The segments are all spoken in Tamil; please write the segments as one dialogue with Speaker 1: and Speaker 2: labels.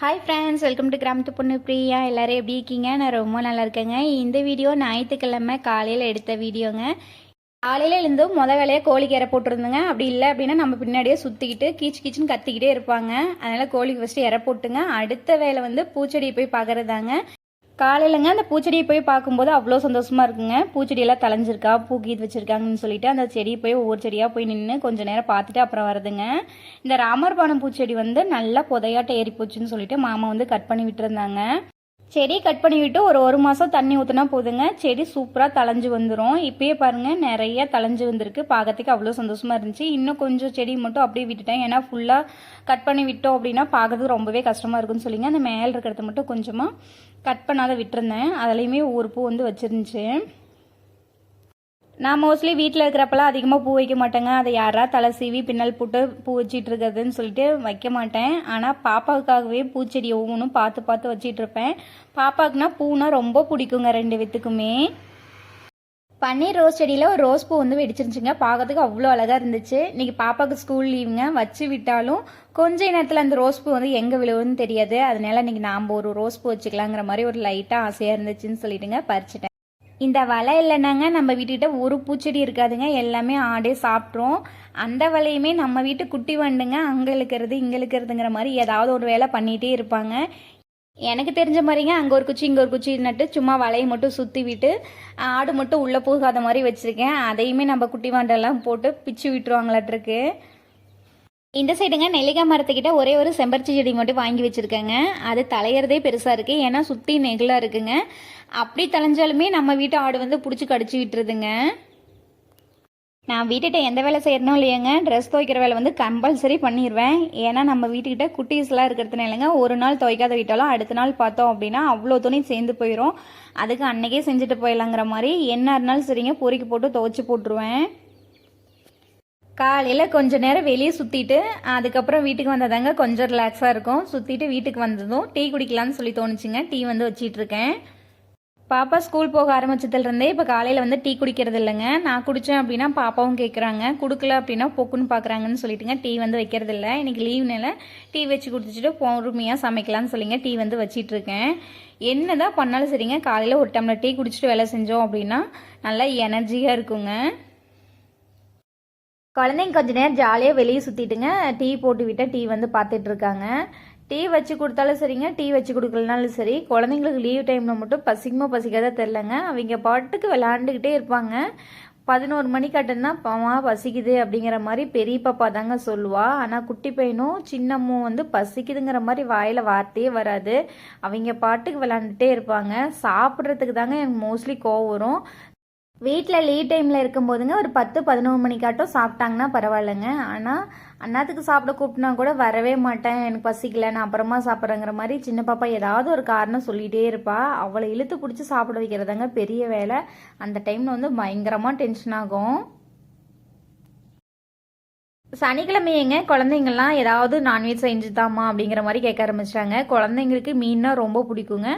Speaker 1: ஹாய் ஃப்ரெண்ட்ஸ் வெல்கம் டு கிராமத்து பொண்ணு பிரியா எல்லோரும் எப்படி இருக்கீங்க? நான் ரொம்ப நல்லா இருக்கேங்க. இந்த வீடியோ ஞாயிற்றுக்கிழமை காலையில் எடுத்த வீடியோங்க காலையில் எழுந்தும் முத வேலையாக கோழிக்கு இற போட்டிருந்தேங்க. அப்படி இல்லை அப்படின்னா நம்ம பின்னாடியே சுற்றிக்கிட்டு கீச்சு கீச்சுன்னு கத்திக்கிட்டே இருப்பாங்க. அதனால் கோழிக்கு ஃபஸ்ட்டு இற போட்டுங்க. அடுத்த வேலை வந்து பூச்செடியை போய் பார்க்குறதாங்க. காலையிலங்க அந்த பூச்செடியை போய் பார்க்கும்போது அவ்வளோ சந்தோஷமாக இருக்குங்க. பூச்செடியெல்லாம் தலைஞ்சிருக்கா பூ கீது வச்சுருக்காங்கன்னு சொல்லிட்டு அந்த செடியை போய் ஒவ்வொரு செடியாக போய் நின்று கொஞ்சம் நேரம் பார்த்துட்டு அப்புறம் வருதுங்க. இந்த ராமர்பானம் பூச்செடி வந்து நல்லா புதையாட்ட ஏறி போச்சுன்னு சொல்லிட்டு மாமா வந்து கட் பண்ணி விட்டுருந்தாங்க. செடி கட் பண்ணி விட்டு ஒரு ஒரு மாதம் தண்ணி ஊற்றினா போதுங்க. செடி சூப்பராக தளைஞ்சு வந்துடும் இப்பயே பாருங்கள் நிறைய தளைஞ்சு வந்திருக்கு. பார்க்கறதுக்கு அவ்வளோ சந்தோஷமாக இருந்துச்சு. இன்னும் கொஞ்சம் செடி மட்டும் அப்படியே விட்டுட்டேன். ஏன்னா ஃபுல்லாக கட் பண்ணி விட்டோம் அப்படின்னா பார்க்கறதுக்கு ரொம்பவே கஷ்டமாக இருக்குன்னு சொல்லிங்க. அந்த மேலே இருக்கிறத மட்டும் கொஞ்சமாக கட் பண்ணாத விட்டுருந்தேன். அதுலேயுமே ஒரு பூ வந்து வச்சுருந்துச்சு. நான் மோஸ்ட்லி வீட்டில் இருக்கிறப்பெல்லாம் அதிகமாக பூ வைக்க மாட்டேங்க. அதை யாரா தலை சீவி பின்னல் போட்டு பூ வச்சிட்டு இருக்கிறதுன்னு சொல்லிட்டு வைக்க மாட்டேன். ஆனால் பாப்பாவுக்காகவே பூச்செடி ஒவ்வொன்றும் பார்த்து பார்த்து வச்சிட்டு இருப்பேன் பாப்பாவுக்குனா பூனா ரொம்ப பிடிக்குங்க ரெண்டு வித்துக்குமே பன்னீர் ரோஸ் செடியில் ஒரு ரோஸ் பூ வந்து வெடிச்சிருந்துச்சுங்க. பார்க்கறதுக்கு அவ்வளோ அழகாக இருந்துச்சு. இன்றைக்கி பாப்பாவுக்கு ஸ்கூல் லீவுங்க வச்சு விட்டாலும் கொஞ்ச நேரத்தில் அந்த ரோஸ் பூ வந்து எங்கே விழுவுன்னு தெரியாது. அதனால இன்றைக்கி நாம் ஒரு ரோஸ் பூ வச்சுக்கலாங்கிற மாதிரி ஒரு லைட்டாக ஆசையாக இருந்துச்சுன்னு சொல்லிட்டுங்க பறிச்சிட்டேன். இந்த வலை இல்லைனாங்க நம்ம வீட்டுக்கிட்ட ஒரு பூச்செடி இருக்காதுங்க. எல்லாமே ஆடே சாப்பிட்ரும் அந்த வலையுமே நம்ம வீட்டு குட்டி வண்டுங்க. அங்கே இருக்கிறது இங்கே இருக்கிறதுங்கிற மாதிரி ஏதாவது ஒரு வேலை பண்ணிகிட்டே இருப்பாங்க. எனக்கு தெரிஞ்ச மாதிரிங்க அங்கே ஒரு குச்சி இங்கே ஒரு குச்சி நட்டு சும்மா வலையை மட்டும் சுற்றி விட்டு ஆடு மட்டும் உள்ளே போகாத மாதிரி வச்சுருக்கேன். அதையுமே நம்ம குட்டி வாண்டெல்லாம் போட்டு பிச்சு விட்டுருவாங்களாட்டிருக்கு இந்த சைடுங்க நெல்லிக்காய் மரத்துக்கிட்ட ஒரே ஒரு செம்பருத்தி செடி மட்டும் வாங்கி வச்சுருக்கேங்க. அது தலையிறதே பெருசாக இருக்குது ஏன்னா சுற்றி நெகிலாக இருக்குங்க. அப்படி தலைஞ்சாலுமே நம்ம வீட்டு ஆடு வந்து பிடிச்சி கடிச்சு விட்டுருதுங்க. நான் வீட்டுகிட்ட எந்த வேலை செய்யணும் இல்லையாங்க ட்ரெஸ் துவைக்கிற வேலை வந்து கம்பல்சரி பண்ணிடுவேன் ஏன்னா நம்ம வீட்டுக்கிட்ட குட்டீஸ்லாம் இருக்கிறதுனாலங்க ஒரு நாள் துவைக்காத விட்டாலும் அடுத்த நாள் பார்த்தோம் அப்படின்னா அவ்வளோ துணி சேர்ந்து போயிடும் அதுக்கு அன்னைக்கே செஞ்சுட்டு போயிடலாங்கிற மாதிரி என்ன இருந்தாலும் சரிங்க பொறுக்கி போட்டு துவைச்சி போட்டுருவேன். காலையில் கொஞ்ச நேரம் வெளியே சுற்றிட்டு அதுக்கப்புறம் வீட்டுக்கு வந்ததாங்க கொஞ்சம் ரிலாக்ஸாக இருக்கும். சுற்றிட்டு வீட்டுக்கு வந்ததும் டீ குடிக்கலாம்னு சொல்லி தோணுச்சுங்க. டீ வந்து வச்சிட்ருக்கேன். பாப்பா ஸ்கூல் போக ஆரம்பிச்சதுலேருந்தே இப்போ காலையில் வந்து டீ குடிக்கிறது இல்லைங்க. நான் குடித்தேன் அப்படின்னா பாப்பாவும் கேட்குறாங்க கொடுக்கல அப்படின்னா பொக்குன்னு பார்க்குறாங்கன்னு சொல்லிட்டுங்க டீ வந்து வைக்கிறது இல்லை. இன்றைக்கி லீவ்னால டீ வச்சு குடிச்சிட்டு பொறுமையாக சமைக்கலாம்னு சொல்லிங்க டீ வந்து வச்சிட்ருக்கேன். என்ன தான் பண்ணாலும் சரிங்க. காலையில் ஒரு டம்ளர் டீ குடிச்சிட்டு வேலை செஞ்சோம் அப்படின்னா நல்லா எனர்ஜியாக இருக்குங்க. குழந்தைங்க கொஞ்ச நேரம் ஜாலியாக வெளியே சுற்றிட்டுங்க டீ போட்டு விட்டால் டீ வந்து பார்த்துட்டு இருக்காங்க. டீ வச்சு கொடுத்தாலும் சரிங்க டீ வச்சு கொடுக்கலனாலும் சரி. குழந்தைங்களுக்கு லீவ் டைமில் மட்டும் பசிக்குமோ பசிக்காத தெரிலங்க அவங்க பாட்டுக்கு விளாண்டுக்கிட்டே இருப்பாங்க. பதினோரு மணிக்காட்டம் பாமா பசிக்குது அப்படிங்கிற மாதிரி பெரிய பாப்பா தாங்க சொல்லுவா. ஆனால் குட்டி பையனும் சின்னம்மும் வந்து பசிக்குதுங்கிற மாதிரி வாயில் வார்த்தையே வராது. அவங்க பாட்டுக்கு விளாண்டுட்டே இருப்பாங்க. சாப்பிட்றதுக்கு தாங்க எனக்கு மோஸ்ட்லி கோவம் வரும். வீட்டில் லீவ் டைமில் இருக்கும்போதுங்க ஒரு பத்து பதினோரு மணிக்காட்டும் சாப்பிட்டாங்கன்னா பரவாயில்லைங்க. ஆனால் அண்ணாத்துக்கு சாப்பிட கூப்பிட்டனா கூட வரவே மாட்டேன். எனக்கு பசிக்கல நான் அப்புறமா சாப்பிட்றேங்கிற மாதிரி சின்ன பாப்பா ஏதாவது ஒரு காரணம் சொல்லிகிட்டே இருப்பா. அவளை இழுத்து பிடிச்சி சாப்பிட வைக்கிறதாங்க பெரிய வேலை. அந்த டைமில் வந்து பயங்கரமாக டென்ஷன் ஆகும். சனிக்கிழமையங்க குழந்தைங்கள்லாம் ஏதாவது நான்வெஜ் செஞ்சுதாம்மா அப்படிங்கிற மாதிரி கேட்க ஆரம்பிச்சிட்டாங்க. குழந்தைங்களுக்கு மீன்னா ரொம்ப பிடிக்குங்க.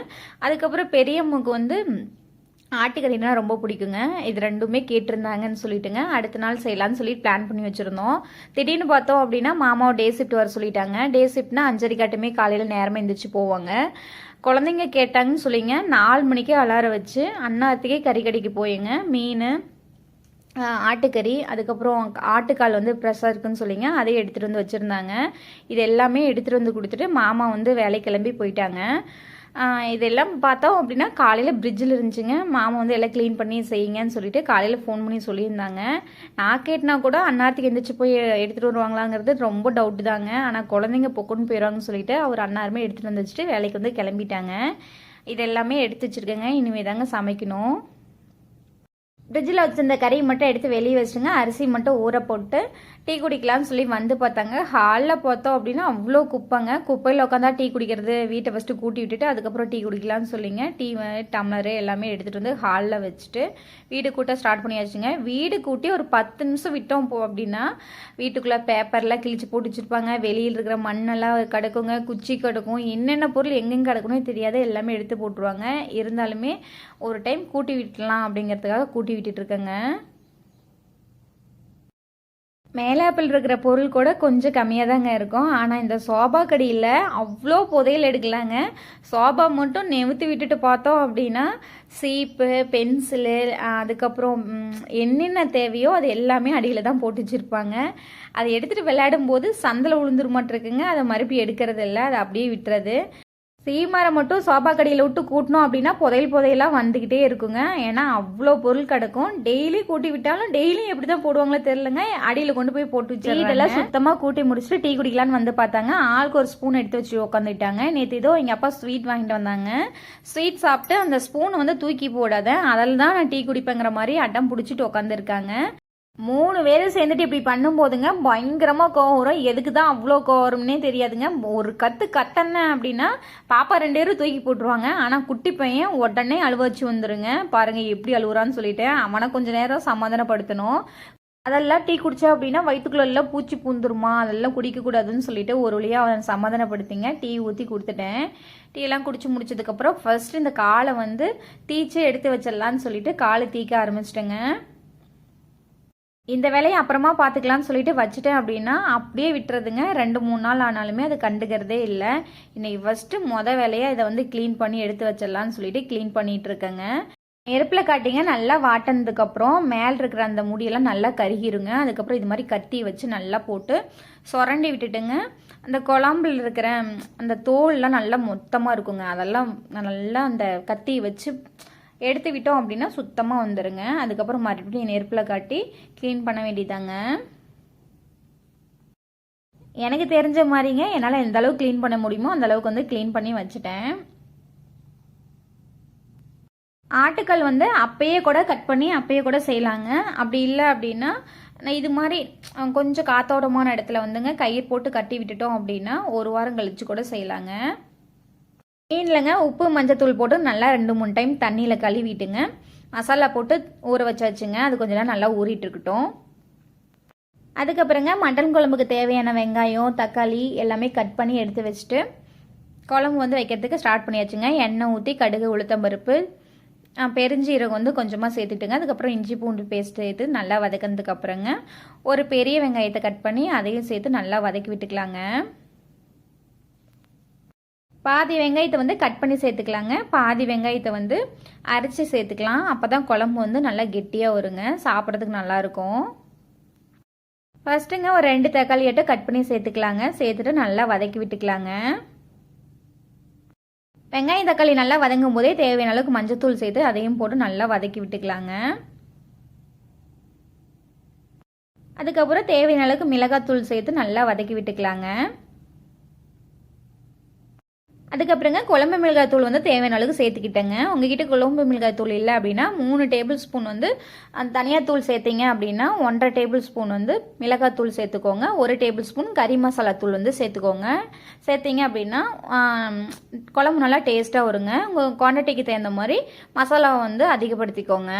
Speaker 1: அதுக்கப்புறம் பெரியம்முக்கு வந்து ஆட்டுக்கறினா ரொம்ப பிடிக்குங்க. இது ரெண்டுமே கேட்டிருந்தாங்கன்னு சொல்லிட்டுங்க. அடுத்த நாள் செய்யலாம்னு சொல்லி பிளான் பண்ணி வச்சுருந்தோம். திடீர்னு பார்த்தோம் அப்படின்னா மாமாவை டே ஷிஃப்ட் வர சொல்லிட்டாங்க. டே ஷிஃப்ட்னா அஞ்சரை காட்டுமே காலையில் நேரமாக எழுந்திரிச்சு போவாங்க. குழந்தைங்க கேட்டாங்கன்னு சொல்லிங்க. நாலு மணிக்கே அலாரம் வச்சு அண்ணாத்துக்கே கறி கடைக்கு போயிங்க. மீன் ஆட்டுக்கறி அதுக்கப்புறம் ஆட்டுக்கால் வந்து ப்ரெஷ்ஷாக இருக்குன்னு சொல்லிங்க. அதையும் எடுத்துகிட்டு வந்து வச்சுருந்தாங்க. இது எல்லாமே எடுத்துகிட்டு வந்து கொடுத்துட்டு மாமா வந்து வேலை கிளம்பி போயிட்டாங்க. இதெல்லாம் பார்த்தோம் அப்படின்னா காலையில் பிரிட்ஜில் இருந்துச்சுங்க. மாமா வந்து எல்லாம் க்ளீன் பண்ணி செய்யுங்கன்னு சொல்லிட்டு காலையில் ஃபோன் பண்ணி சொல்லியிருந்தாங்க. நான் கேட்டினா கூட அன்னாரத்துக்கு எந்திரிச்சு போய் எடுத்துகிட்டு வருவாங்களாங்கிறது ரொம்ப டவுட்டு தாங்க. ஆனால் குழந்தைங்க பொக்குன்னு போயிடுவாங்கன்னு சொல்லிட்டு அவர் அன்னாருமே எடுத்துகிட்டு வந்துச்சுட்டு வேலைக்கு வந்து கிளம்பிட்டாங்க. இது எல்லாமே எடுத்து வச்சுருக்கேங்க. இனிமேல் தாங்க சமைக்கணும். ஃப்ரிட்ஜில் வச்சுருந்த கறியை மட்டும் எடுத்து வெளியே வச்சுங்க அரிசி மட்டும் ஊற போட்டு டீ குடிக்கலாம்னு சொல்லி வந்து பார்த்தாங்க. ஹாலில் பார்த்தோம் அப்படின்னா அவ்வளோ குப்பைங்க. குப்பையில் உட்காந்தா டீ குடிக்கிறது வீட்டை ஃபஸ்ட்டு கூட்டி விட்டுட்டு அதுக்கப்புறம் டீ குடிக்கலாம்னு சொல்லிங்க. டீ டம்ளரு எல்லாமே எடுத்துகிட்டு வந்து ஹாலில் வச்சுட்டு வீடு கூட்ட ஸ்டார்ட் பண்ணியாச்சுங்க. வீடு கூட்டி ஒரு பத்து நிமிஷம் விட்டோம் போ அப்படின்னா வீட்டுக்குள்ளே பேப்பர்லாம் கிழிச்சு போட்டு வச்சுருப்பாங்க. வெளியில் இருக்கிற மண்ணெல்லாம் கிடக்குங்க குச்சி கிடக்கும். என்னென்ன பொருள் எங்கெங்கே கிடக்குன்னு தெரியாது எல்லாமே எடுத்து போட்டுருவாங்க. இருந்தாலுமே ஒரு டைம் கூட்டி விட்டலாம் அப்படிங்கிறதுக்காக கூட்டி விட்டுட்டு இருக்கேங்க இருக்கிற பொருள் கூட கொஞ்சம் கம்மியாக தாங்க இருக்கும். ஆனால் இந்த சோபா கடியில் அவ்வளோ புதையல் எடுக்கலாங்க. சோபா மட்டும் நெவுத்து விட்டுட்டு பார்த்தோம் அப்படின்னா சீப்பு பென்சிலு அதுக்கப்புறம் என்னென்ன தேவையோ அது எல்லாமே அடியில் தான் போட்டு வச்சுருப்பாங்க. அதை எடுத்துகிட்டு விளையாடும் போது சந்தில் விழுந்துருமாட்டிருக்குங்க அதை மறுபடியும் எடுக்கிறது இல்லை அதை அப்படியே விட்டுறது. சீமரம் மட்டும் சோபா கடையில் விட்டு கூட்டணும் அப்படின்னா புதையல் புதையெல்லாம் வந்துக்கிட்டே இருக்குங்க. ஏன்னா அவ்வளோ பொருள் கிடக்கும். டெய்லி கூட்டி விட்டாலும் டெய்லியும் எப்படி தான் போடுவாங்களோ தெரிலங்க அடியில் கொண்டு போய் போட்டு வச்சு இதெல்லாம் சுத்தமாக கூட்டி முடிச்சுட்டு டீ குடிக்கலான்னு வந்து பார்த்தாங்க. ஆளுக்கு ஒரு ஸ்பூன் எடுத்து வச்சு உட்காந்துட்டாங்க நேற்று இதோ எங்கள் அப்பா ஸ்வீட் வாங்கிட்டு வந்தாங்க. ஸ்வீட் சாப்பிட்டு அந்த ஸ்பூன் வந்து தூக்கி போடாத. அதில் தான் நான் டீ குடிப்பேங்கிற மாதிரி அடம் பிடிச்சிட்டு உட்காந்துருக்காங்க மூணு பேரும் சேர்ந்துட்டு இப்படி பண்ணும்போதுங்க பயங்கரமாக கோவம் வரும். எதுக்கு தான் அவ்வளோ கோவம் வரும்னே தெரியாதுங்க. ஒரு கத்து கத்தன அப்படின்னா பாப்பா ரெண்டு பேரும் தூக்கி போட்டுருவாங்க. ஆனால் குட்டி பையன் உடனே அழுவச்சு வந்துருங்க. பாருங்கள் எப்படி அழுகுறான்னு சொல்லிட்டேன் அவனை கொஞ்ச நேரம் சமாதானப்படுத்தணும். அதெல்லாம் டீ குடிச்சா அப்படின்னா வயிற்றுக்குள்ளெல்லாம் பூச்சி பூந்துருமா? அதெல்லாம் குடிக்கக்கூடாதுன்னு சொல்லிட்டு ஒரு வழியாக அவனை சமாதானப்படுத்திங்க. டீ ஊற்றி கொடுத்துட்டேன். டீ எல்லாம் குடிச்சு முடிச்சதுக்கப்புறம் ஃபர்ஸ்ட் இந்த காலை வந்து தீச்சே எடுத்து வச்சிடலான்னு சொல்லிட்டு காலை தீக்க ஆரம்பிச்சிட்டேங்க. இந்த வேலையை அப்புறமா பார்த்துக்கலாம்னு சொல்லிட்டு வச்சுட்டேன் அப்படின்னா அப்படியே விட்டுறதுங்க. ரெண்டு மூணு நாள் ஆனாலுமே அது கண்டுக்கிறதே இல்லை. இன்னைக்கு ஃபஸ்ட்டு மொதல் வேலையாக இதை வந்து க்ளீன் பண்ணி எடுத்து வச்சிடலான்னு சொல்லிட்டு க்ளீன் பண்ணிட்டு இருக்கேங்க. நெருப்பில் காட்டிங்க நல்லா வாட்டினதுக்கப்புறம் மேலே இருக்கிற அந்த முடியெல்லாம் நல்லா கருகிருங்க. அதுக்கப்புறம் இது மாதிரி கத்தி வச்சு நல்லா போட்டு சுரண்டி விட்டுட்டுங்க. அந்த குழம்புல இருக்கிற அந்த தோல்லாம் நல்லா மொத்தமாக இருக்குங்க. அதெல்லாம் நல்லா அந்த கத்தி வச்சு எடுத்து விட்டோம் அப்படின்னா சுத்தமாக வந்துடுங்க அதுக்கப்புறம் மறுபடியும் நெருப்பில் காட்டி க்ளீன் பண்ண வேண்டியதாங்க எனக்கு தெரிஞ்ச மாதிரிங்க என்னால் எந்த அளவுக்கு க்ளீன் பண்ண முடியுமோ அந்த அளவுக்கு வந்து க்ளீன் பண்ணி வச்சுட்டேன். ஆட்டுக்கல் வந்து அப்பயே கூட கட் பண்ணி அப்பயே கூட செய்யலாங்க. அப்படி இல்லை அப்படின்னா நான் இது மாதிரி கொஞ்சம் காத்தோட்டமான இடத்துல வந்துங்க கயிறு போட்டு கட்டி விட்டுட்டோம் அப்படின்னா ஒரு வாரம் கழிச்சு கூட செய்யலாங்க. மீன்லங்க உப்பு மஞ்சத்தூள் போட்டு நல்லா ரெண்டு மூணு டைம் தண்ணியில் கழுவிட்டுங்க. மசாலா போட்டு ஊற வச்சாச்சுங்க. அது கொஞ்ச நேரம் நல்லா ஊறிட்டு இருக்கட்டும். அதுக்கப்புறங்க மட்டன் குழம்புக்கு தேவையான வெங்காயம் தக்காளி எல்லாமே கட் பண்ணி எடுத்து வச்சுட்டு குழம்பு வந்து வைக்கிறதுக்கு ஸ்டார்ட் பண்ணியாச்சுங்க. எண்ணெய் ஊற்றி கடுகு உளுத்தம் பருப்பு பெருஞ்சீரகம் வந்து கொஞ்சமாக சேர்த்துட்டுங்க. அதுக்கப்புறம் இஞ்சி பூண்டு பேஸ்ட் சேர்த்து நல்லா வதக்கினதுக்கப்புறங்க ஒரு பெரிய வெங்காயத்தை கட் பண்ணி அதையும் சேர்த்து நல்லா வதக்கி விட்டுக்கலாங்க. பாதி வெங்காயத்தை வந்து கட் பண்ணி சேர்த்துக்கலாங்க. பாதி வெங்காயத்தை வந்து அரைச்சி சேர்த்துக்கலாம். அப்போ தான் குழம்பு வந்து நல்லா கெட்டியாக வருங்க. சாப்பிட்றதுக்கு நல்லாயிருக்கும். ஃபஸ்ட்டுங்க ஒரு ரெண்டு தக்காளியாட்டம் கட் பண்ணி சேர்த்துக்கலாங்க. சேர்த்துட்டு நல்லா வதக்கி விட்டுக்கலாங்க. வெங்காயம் தக்காளி நல்லா வதங்கும் போதே தேவையான அளவுக்கு மஞ்சத்தூள் சேர்த்து அதையும் போட்டு நல்லா வதக்கி விட்டுக்கலாங்க. அதுக்கப்புறம் தேவையான அளவுக்கு மிளகாத்தூள் சேர்த்து நல்லா வதக்கி விட்டுக்கலாங்க. அதுக்கப்புறங்க குழம்பு மிளகாய் தூள் வந்து தேவையான அளவுக்கு சேர்த்துக்கிட்டேங்க. உங்ககிட்ட குழம்பு மிளகாய்த்தூள் இல்லை அப்படின்னா மூணு டேபிள் ஸ்பூன் வந்து அந்த தனியாத்தூள் சேர்த்தீங்க அப்படின்னா ஒன்றரை டேபிள் ஸ்பூன் வந்து மிளகாத்தூள் சேர்த்துக்கோங்க. ஒரு டேபிள் ஸ்பூன் கறி மசாலா தூள் வந்து சேர்த்துக்கோங்க. சேர்த்தீங்க அப்படின்னா குழம்பு நல்லா டேஸ்ட்டாக வருங்க. உங்கள் குவான்டிட்டிக்கு தகுந்த மாதிரி மசாலாவை வந்து அதிகப்படுத்திக்கோங்க.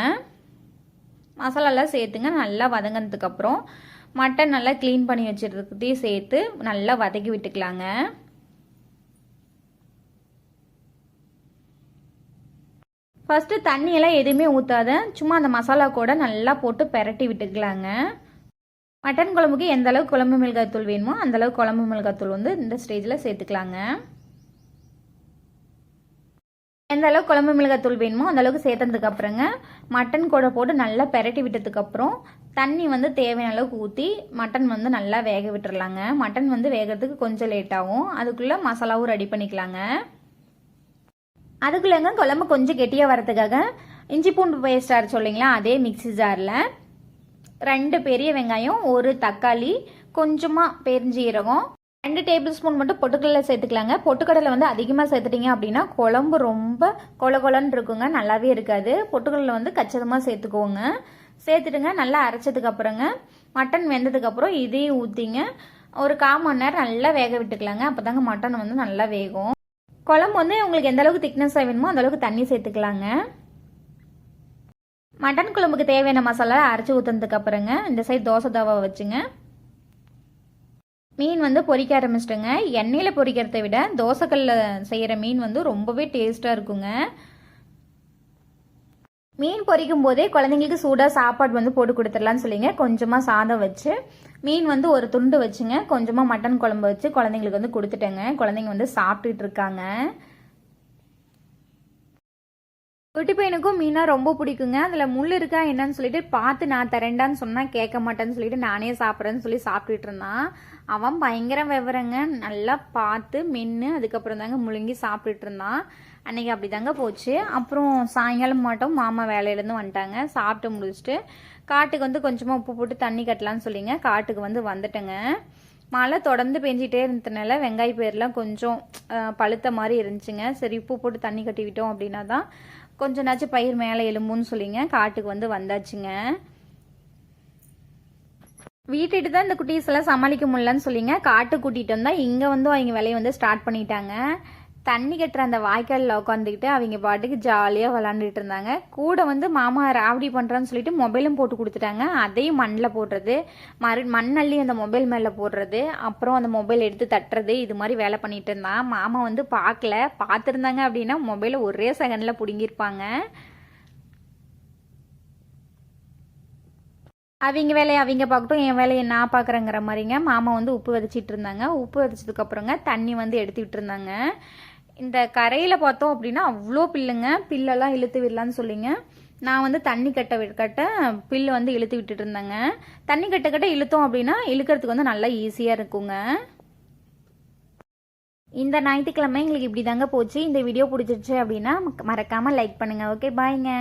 Speaker 1: மசாலாலாம் சேர்த்துங்க. நல்லா வதங்கினதுக்கப்புறம் மட்டன் நல்லா க்ளீன் பண்ணி வச்சுருக்கிறதையும் சேர்த்து நல்லா வதக்கி விட்டுக்கலாங்க. ஃபஸ்ட்டு தண்ணியெல்லாம் எதுவுமே ஊற்றாத சும்மா அந்த மசாலா கூட நல்லா போட்டு பெரட்டி விட்டுக்கலாங்க. மட்டன் குழம்புக்கு எந்த அளவுக்கு குழம்பு மிளகாய்த்தூள் வேணுமோ அந்தளவுக்கு குழம்பு மிளகாய்த்தூள் வந்து இந்த ஸ்டேஜில் சேர்த்துக்கலாங்க. எந்த அளவுக்கு குழம்பு மிளகாய்த்தூள் வேணுமோ அந்தளவுக்கு சேர்த்ததுக்கு அப்புறங்க மட்டன் கூட போட்டு நல்லா பெரட்டி விட்டதுக்கப்புறம் தண்ணி வந்து தேவையான அளவுக்கு ஊற்றி மட்டன் வந்து நல்லா வேக விட்டுறலாங்க. மட்டன் வந்து வேகிறதுக்கு கொஞ்சம் லேட் ஆகும். அதுக்குள்ளே மசாலாவும் ரெடி பண்ணிக்கலாங்க. அதுக்குள்ளேங்க குழம்பு கொஞ்சம் கெட்டியாக வரதுக்காக இஞ்சி பூண்டு பேஸ்ட் அரைச்சோம் இல்லைங்களா அதே மிக்ஸி ஜாரில் ரெண்டு பெரிய வெங்காயம் ஒரு தக்காளி கொஞ்சமாக பெருஞ்சீரகம் ரெண்டு டேபிள் ஸ்பூன் மட்டும் பொட்டுக்கடலை சேர்த்துக்கலாங்க. பொட்டுக்கடலை வந்து அதிகமாக சேர்த்துட்டிங்க அப்படின்னா குழம்பு ரொம்ப கொல கொலன்னு இருக்குங்க. நல்லாவே இருக்காது. பொட்டுக்கடலை வந்து கச்சிதமாக சேர்த்துக்கோங்க. சேர்த்துட்டுங்க நல்லா அரைச்சதுக்கு அப்புறங்க மட்டன் வெந்ததுக்கப்புறம் இதையும் ஊற்றிங்க ஒரு கால் மணி நேரம் நல்லா வேக விட்டுக்கலாங்க. அப்போ தாங்க மட்டன் வந்து நல்லா வேகும். குழம்பு வந்து உங்களுக்கு எந்த அளவுக்கு திக்னஸாக வேணுமோ அந்த அளவுக்கு தண்ணி சேர்த்துக்கலாங்க. மட்டன் குழம்புக்கு தேவையான மசாலா அரைச்சி ஊற்றுனதுக்கு அப்புறங்க இந்த சைடு தோசை தவா வச்சுங்க. மீன் வந்து பொறிக்க ஆரம்பிச்சிட்டுங்க. எண்ணெயில் பொறிக்கிறத விட தோசைக்கல்ல செய்கிற மீன் வந்து ரொம்பவே டேஸ்ட்டாக இருக்குங்க. மீன் பொரிக்கும் போதே குழந்தைங்களுக்கு சூடாக சாப்பாடு வந்து போட்டு கொடுத்துடலான்னு சொல்லிங்க. கொஞ்சமாக சாதம் வச்சு மீன் வந்து ஒரு துண்டு வச்சுங்க. கொஞ்சமாக மட்டன் குழம்பு வச்சு குழந்தைங்களுக்கு வந்து கொடுத்துட்டேங்க. குழந்தைங்க வந்து சாப்பிட்டுட்டு இருக்காங்க. குட்டி பையனுக்கும் மீனா ரொம்ப பிடிக்குங்க. அதில் முள் இருக்கா என்னன்னு சொல்லிட்டு பார்த்து நான் தரேன்டான்னு சொன்னால் கேட்க மாட்டேன்னு சொல்லிட்டு நானே சாப்பிட்றேன்னு சொல்லி சாப்பிட்டுட்டு இருந்தான். அவன் பயங்கர விவரங்க. நல்லா பார்த்து மென்று அதுக்கப்புறம் தாங்க முழுங்கி சாப்பிட்டுட்டு இருந்தான். அன்னைக்கு அப்படி தாங்க போச்சு. அப்புறம் சாயங்காலம் மாட்டோம் மாமா வேலையிலேருந்து வந்துட்டாங்க. சாப்பிட்டு முடிச்சுட்டு காட்டுக்கு வந்து கொஞ்சமாக உப்பு போட்டு தண்ணி கட்டலான்னு சொல்லிங்க. காட்டுக்கு வந்து வந்துட்டேங்க. மழை தொடர்ந்து பெஞ்சிட்டே இருந்ததுனால வெங்காய பயிரெலாம் கொஞ்சம் பழுத்த மாதிரி இருந்துச்சுங்க. சரி உப்பு போட்டு தண்ணி கட்டிவிட்டோம் அப்படின்னா தான் கொஞ்சனாச்சும் பயிர் மேலே எலும்புன்னு சொல்லிங்க. காட்டுக்கு வந்து வந்தாச்சுங்க. வீட்டுட்டு தான் இந்த குட்டீஸ் எல்லாம் சமாளிக்க முடியலன்னு சொல்லிங்க. காட்டு கூட்டிகிட்டு வந்தால் இங்கே வந்து அவங்க விலையை வந்து ஸ்டார்ட் பண்ணிட்டாங்க. தண்ணி கட்டுற அந்த வாய்க்காலில் உட்காந்துக்கிட்டு அவங்க பாட்டுக்கு ஜாலியாக விளாண்டுட்டு இருந்தாங்க. கூட வந்து மாமா ராவடி பண்ணுறான்னு சொல்லிட்டு மொபைலும் போட்டு கொடுத்துட்டாங்க. அதையும் மண்ணில் போடுறது. மறு மண்ணள்ளி அந்த மொபைல் மேலே போடுறது. அப்புறம் அந்த மொபைல் எடுத்து தட்டுறது. இது மாதிரி வேலை பண்ணிட்டு இருந்தான். மாமா வந்து பார்க்கல. பார்த்துருந்தாங்க அப்படின்னா மொபைலை ஒரே செகண்டில் பிடுங்கியிருப்பாங்க. அவங்க வேலையை அவங்க பார்க்கட்டும் என் வேலையை நான் பார்க்குறேங்கிற மாதிரிங்க மாமா வந்து உப்பு விதைச்சிட்டு இருந்தாங்க. உப்பு விதைச்சதுக்கப்புறங்க தண்ணி வந்து எடுத்துக்கிட்டு இருந்தாங்க. இந்த கரையில் பார்த்தோம் அப்படின்னா அவ்வளோ பில்லுங்க. பில்லெல்லாம் இழுத்து விடலான்னு சொல்லிங்க நான் வந்து தண்ணி கட்ட வி- கட்ட பில்லு வந்து இழுத்து விட்டுட்டு இருந்தேங்க தண்ணி கட்ட கட்ட இழுத்தோம் அப்படின்னா இழுக்கிறதுக்கு வந்து நல்லா ஈஸியாக இருக்குங்க. இந்த ஞாயிற்றுக்கிழமை எங்களுக்கு இப்படி தாங்க போச்சு. இந்த வீடியோ பிடிச்சிருச்சு அப்படின்னா மறக்காமல் லைக் பண்ணுங்கள் ஓகே பாய்ங்க